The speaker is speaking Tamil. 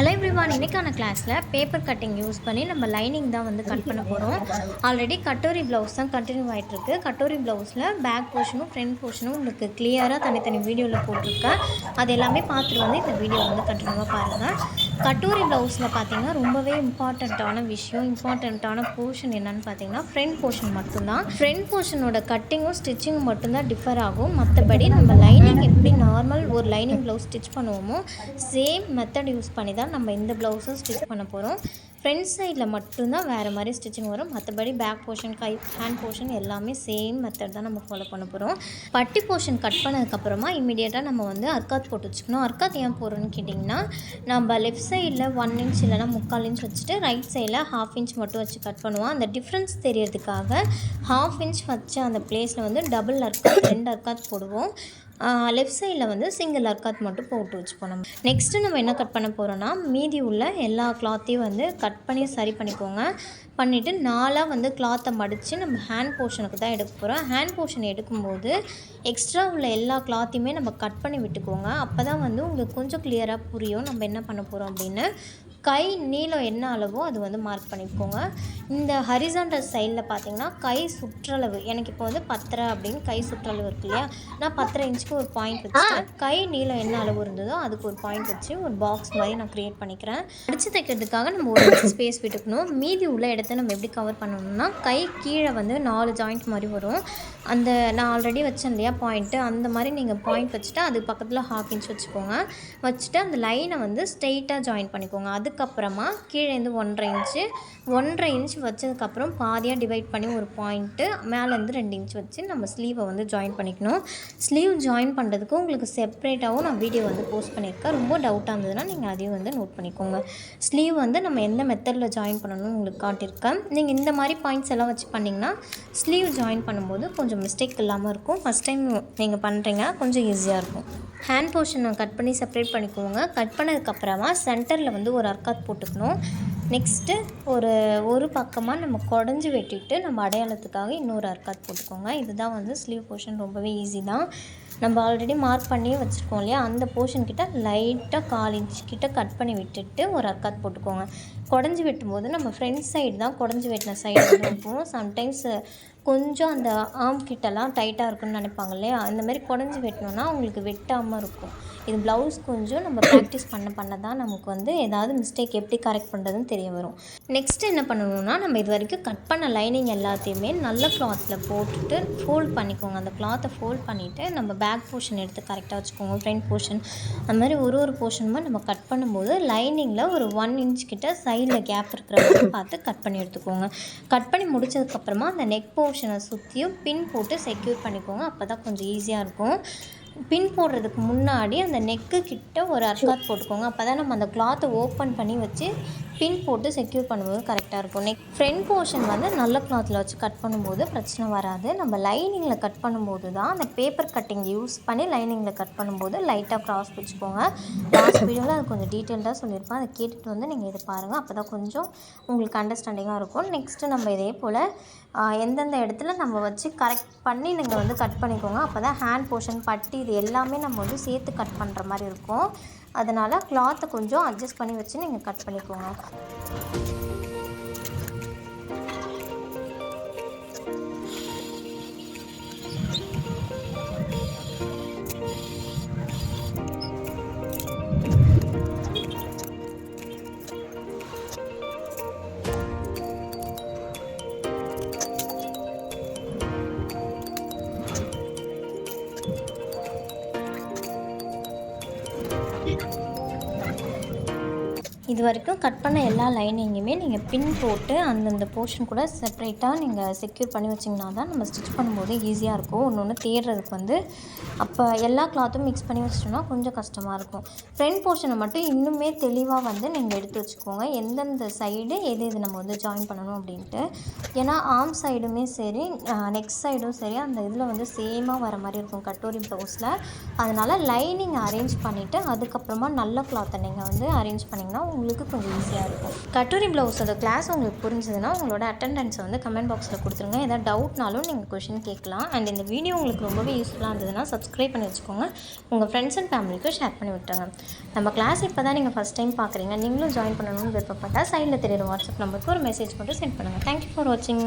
ஹலோ எவ்ரிவான் இன்னைக்கான கிளாஸில் பேப்பர் கட்டிங் யூஸ் பண்ணி நம்ம லைனிங் தான் வந்து கட் பண்ண போகிறோம் ஆல்ரெடி கட்டோரி ப்ளவுஸ் தான் கண்டினியூ ஆகிட்டுருக்கு கட்டோரி ப்ளவுஸில் பேக் போர்ஷனும் ஃப்ரண்ட் போர்ஷனும் உங்களுக்கு கிளியராக தனித்தனி வீடியோவில் போட்டிருக்கேன். அது எல்லாமே பார்த்துட்டு வந்து இந்த வீடியோ வந்து கண்டினியூவாக பாருங்கள் கட்டோரி ப்ளவுஸில் பார்த்தீங்கன்னா ரொம்பவே இம்பார்ட்டண்ட்டான விஷயம் இம்பார்ட்டண்ட்டான போர்ஷன் என்னென்னு பார்த்தீங்கன்னா ஃப்ரண்ட் போர்ஷன் மட்டும்தான். ஃப்ரண்ட் போர்ஷனோட கட்டிங்கும் ஸ்டிச்சிங்கும் மட்டும்தான் டிஃபர் ஆகும். மற்றபடி நம்ம லைனிங் எப்படி நார்மல் ஒரு லைனிங் ப்ளவுஸ் ஸ்டிச் பண்ணுவோமோ சேம் மெத்தட் யூஸ் பண்ணி தான் நம்ம இந்த ப்ளவுஸும் ஸ்டிச் பண்ண போகிறோம் ஃப்ரண்ட் சைடில் மட்டும்தான் வேறு மாதிரி ஸ்டிச்சிங் வரும். மற்றபடி பேக் போர்ஷன் கை ஹேண்ட் போர்ஷன் எல்லாமே சேம் மெத்தட் தான் நம்ம ஃபாலோ பண்ண போகிறோம் பட்டி போர்ஷன் கட் பண்ணதுக்கப்புறமா இமீடியட்டாக நம்ம வந்து அர்க்காத் போட்டு வச்சுக்கணும். அர்க்காத் ஏன் போடுறோன்னு கேட்டிங்கன்னா நம்ம லெஃப்ட் சைடில் ஒன் இன்ச் இல்லைனா முக்கால் இன்ச் வச்சுட்டு ரைட் சைடில் ஹாஃப் இன்ச் மட்டும் வச்சு கட் பண்ணுவோம். அந்த டிஃப்ரென்ஸ் தெரியறதுக்காக ஹாஃப் இன்ச் வச்ச அந்த பிளேஸில் வந்து டபுள் அர்க்காத் ரெண்டு அர்க்காத் போடுவோம். லெஃப்ட் சைடில் வந்து சிங்கிள் அர்க்காத் மட்டும் போட்டு வச்சுப்போம் நம்ம நெக்ஸ்ட்டு நம்ம என்ன கட் பண்ண போகிறோன்னா மீதி உள்ள எல்லா கிளாத்தையும் வந்து கட் பண்ணி சரி பண்ணிக்கோங்க. பண்ணிவிட்டு நாலாக வந்து கிளாத்தை மடித்து நம்ம ஹேண்ட் போர்ஷனுக்கு தான் எடுக்க போகிறோம் ஹேண்ட் போர்ஷன் எடுக்கும்போது எக்ஸ்ட்ரா உள்ள எல்லா கிளாத்தையுமே நம்ம கட் பண்ணி விட்டுக்கோங்க. அப்போ தான் வந்து உங்களுக்கு கொஞ்சம் கிளியராக புரியும். நம்ம என்ன பண்ண போகிறோம் அப்படின்னு கை நீளம் என்ன அளவோ அது வந்து மார்க் பண்ணிக்கோங்க. இந்த ஹரிசாண்டல் சைடில் பார்த்தீங்கன்னா கை சுற்றளவு எனக்கு இப்போ வந்து பத்தரை அப்படின்னு கை சுற்றளவு இருக்கு இல்லையா? நான் பத்தரை இன்ச்சுக்கு ஒரு பாயிண்ட் வச்சுட்டேன். கை நீளம் என்ன அளவு இருந்ததோ அதுக்கு ஒரு பாயிண்ட் வச்சு ஒரு பாக்ஸ் மாதிரி நான் க்ரியேட் பண்ணிக்கிறேன். அடிச்சு தைக்கிறதுக்காக நம்ம ஒரு ஸ்பேஸ் விட்டுக்கணும். மீதி உள்ள இடத்த நம்ம எப்படி கவர் பண்ணணும்னா கை கீழே வந்து நாலு ஜாயிண்ட் மாதிரி வரும். அந்த நான் ஆல்ரெடி வச்சேன் இல்லையா பாயிண்ட்டு அந்த மாதிரி நீங்கள் பாயிண்ட் வச்சுட்டு அது பக்கத்தில் ஹாஃப் இன்ச் வச்சுக்கோங்க. வச்சுட்டு அந்த லைனை வந்து ஸ்ட்ரெயிட்டாக ஜாயின் பண்ணிக்கோங்க. அதுக்கப்புறமா கீழேருந்து ஒன்றரை இன்ச்சு ஒன்றரை இன்ச் வச்சதுக்கப்புறம் பாதியாக டிவைட் பண்ணி ஒரு பாயிண்ட்டு மேலேருந்து ரெண்டு இன்ச் வச்சு நம்ம ஸ்லீவை வந்து ஜாயின் பண்ணிக்கணும். ஸ்லீவ் ஜாயின் பண்ணுறதுக்கு உங்களுக்கு செப்ரேட்டாகவும் நான் வீடியோ வந்து போஸ்ட் பண்ணியிருக்கேன். ரொம்ப டவுட்டாக இருந்ததுன்னா நீங்கள் அதையும் வந்து நோட் பண்ணிக்கோங்க. ஸ்லீவ் வந்து நம்ம எந்த மெத்தடில் ஜாயின் பண்ணணும்னு உங்களுக்கு காட்டியிருக்கேன். நீங்கள் இந்த மாதிரி பாயிண்ட்ஸ் எல்லாம் வச்சு பண்ணிங்கன்னா ஸ்லீவ் ஜாயின் பண்ணும்போது கொஞ்சம் மிஸ்டேக் இல்லாமல் இருக்கும். ஃபஸ்ட் டைம் நீங்கள் பண்ணுறீங்க கொஞ்சம் ஈஸியாக இருக்கும். ஹேண்ட் போர்ஷனை கட் பண்ணி செப்பரேட் பண்ணிக்கோங்க. கட் பண்ணதுக்கப்புறமா சென்டரில் வந்து ஒரு அர்க்காத் போட்டுக்கணும். நெக்ஸ்ட்டு ஒரு ஒரு பக்கமாக நம்ம குடஞ்சி வெட்டிட்டு நம்ம அடையாளத்துக்காக இன்னொரு அர்க்காத் போட்டுக்கோங்க. இதுதான் வந்து ஸ்லீவ் போர்ஷன் ரொம்பவே ஈஸி தான். நம்ம ஆல்ரெடி மார்க் பண்ணி வச்சுருக்கோம் இல்லையா? அந்த போர்ஷன் கிட்ட லைட்டாக கால் இன்ச் கிட்ட கட் பண்ணி விட்டுட்டு ஒரு அர்க்காத் போட்டுக்கோங்க. குடஞ்சி வெட்டும்போது நம்ம ஃப்ரண்ட் சைடு தான் குடஞ்சி வெட்டின சைடு வந்து இருக்கும். சம்டைம்ஸ் கொஞ்சம் அந்த ஆம் கிட்டலாம் டைட்டாக இருக்கும்னு நினைப்பாங்க இல்லையா? அந்த மாதிரி குடஞ்சி வெட்டினோன்னா உங்களுக்கு வெட்டாமல் இருக்கும். இது ப்ளவுஸ் கொஞ்சம் நம்ம ப்ராக்டிஸ் பண்ண பண்ண தான் நமக்கு வந்து ஏதாவது மிஸ்டேக் எப்படி கரெக்ட் பண்ணுறதுன்னு தெரிய வரும். நெக்ஸ்ட் என்ன பண்ணணும்னா நம்ம இது வரைக்கும் கட் பண்ண லைனிங் எல்லாத்தையுமே நல்ல கிளாத்தில் போட்டுட்டு ஃபோல்ட் பண்ணிக்கோங்க. அந்த கிளாத்தை ஃபோல்ட் பண்ணிவிட்டு நம்ம பேக் போர்ஷன் எடுத்து கரெக்டாக வச்சுக்கோங்க. ஃப்ரண்ட் போர்ஷன் அந்த மாதிரி ஒரு ஒரு போர்ஷனுமே நம்ம கட் பண்ணும்போது லைனிங்கில் ஒரு ஒன் இன்ச் கிட்ட சைடில் கேப் இருக்கிற மாதிரி பார்த்து கட் பண்ணி எடுத்துக்கோங்க. கட் பண்ணி முடிச்சதுக்கப்புறமா அந்த நெக் போ போர்ஷனை சுற்றியும் பின் போட்டு செக்யூர் பண்ணிக்கோங்க. அப்போ தான் கொஞ்சம் ஈஸியாக இருக்கும். பின் போடுறதுக்கு முன்னாடி அந்த நெக்கு கிட்ட ஒரு அர்க்காத் போட்டுக்கோங்க. அப்போ தான் நம்ம அந்த கிளாத்தை ஓப்பன் பண்ணி வச்சு பின் போட்டு செக்யூர் பண்ணும்போது கரெக்டாக இருக்கும். நெக் ஃப்ரண்ட் போர்ஷன் வந்து நல்ல கிளாத்தில் வச்சு கட் பண்ணும்போது பிரச்சனை வராது. நம்ம லைனிங்கில் கட் பண்ணும்போது தான் அந்த பேப்பர் கட்டிங் யூஸ் பண்ணி லைனிங்கில் கட் பண்ணும்போது லைட்டாக க்ராஸ் வச்சுக்கோங்க. லாஸ்ட் வீடியோவில் அது கொஞ்சம் டீட்டெயில்டாக சொல்லியிருப்பேன். அதை கேட்டுட்டு வந்து நீங்கள் இதை பாருங்கள் அப்போ தான் கொஞ்சம் உங்களுக்கு அண்டர்ஸ்டாண்டிங்காக இருக்கும். நெக்ஸ்ட்டு நம்ம இதே போல் எந்தெந்த இடத்துல நம்ம வச்சு கரெக்ட் பண்ணி நீங்கள் வந்து கட் பண்ணிக்கோங்க. அப்போ தான் ஹேண்ட் போர்ஷன் பட்டி இது எல்லாமே நம்ம வந்து சேர்த்து கட் பண்ணுற மாதிரி இருக்கும். அதனால் கிளாத்தை கொஞ்சம் அட்ஜஸ்ட் பண்ணி வச்சு நீங்கள் கட் பண்ணிக்கோங்க. இது வரைக்கும் கட் பண்ண எல்லா லைனிங்குமே நீங்கள் பின் போட்டு அந்தந்த போர்ஷன் கூட செப்ரேட்டாக நீங்கள் செக்யூர் பண்ணி வச்சிங்கன்னா தான் நம்ம ஸ்டிச் பண்ணும்போது ஈஸியாக இருக்கும். ஒன்று ஒன்று தேடுறதுக்கு வந்து அப்போ எல்லா கிளாத்தும் மிக்ஸ் பண்ணி வச்சிட்டோம்னா கொஞ்சம் கஷ்டமாக இருக்கும். ஃப்ரண்ட் போர்ஷனை மட்டும் இன்னுமே தெளிவாக வந்து நீங்கள் எடுத்து வச்சுக்கோங்க. எந்தெந்த சைடு எது எது நம்ம வந்து ஜாயின் பண்ணணும் அப்படின்ட்டு. ஏன்னா ஆர்ம் சைடுமே சரி நெக்ஸ்ட் சைடும் சரி அந்த இதில் வந்து சேமாக வர மாதிரி இருக்கும் கட்டோரி ப்ளவுஸில் அதனால் லைனிங் அரேஞ்ச் பண்ணிவிட்டு அதுக்கப்புறமா நல்ல கிளாத்தை நீங்கள் வந்து அரேஞ்ச் பண்ணிங்கன்னா உங்களுக்கு கொஞ்சம் ஈஸியாக இருக்கும். கட்டுரை ப்ளவுஸோட கிளாஸ் உங்களுக்கு புரிஞ்சதுன்னா உங்களோட அட்டெண்டன்ஸை வந்து கமெண்ட் பாக்ஸில் கொடுத்துருங்க. ஏதாவது டவுட்னாலும் நீங்கள் கொஷின் கேட்கலாம். அண்ட் இந்த வீடியோ உங்களுக்கு ரொம்பவே யூஸ்ஃபுல்லாக இருந்ததுன்னா சப்ஸ்கிரைப் பண்ணி வச்சுக்கோங்க. உங்கள் ஃப்ரெண்ட்ஸ் அண்ட் ஃபேமிலிக்கு ஷேர் பண்ணி விட்டுருங்க. நம்ம கிளாஸ் இப்போ தான் நீங்கள் ஃபஸ்ட் டைம் பார்க்குறீங்க நீங்களும் ஜாயின் பண்ணணும்னு விருப்பப்பட்டால் சைடில் தெரியுற வாட்ஸ்அப் நம்பருக்கு ஒரு மெசேஜ் மட்டும் சென்ட் பண்ணுங்கள் தேங்க்யூ ஃபார் வாட்சிங்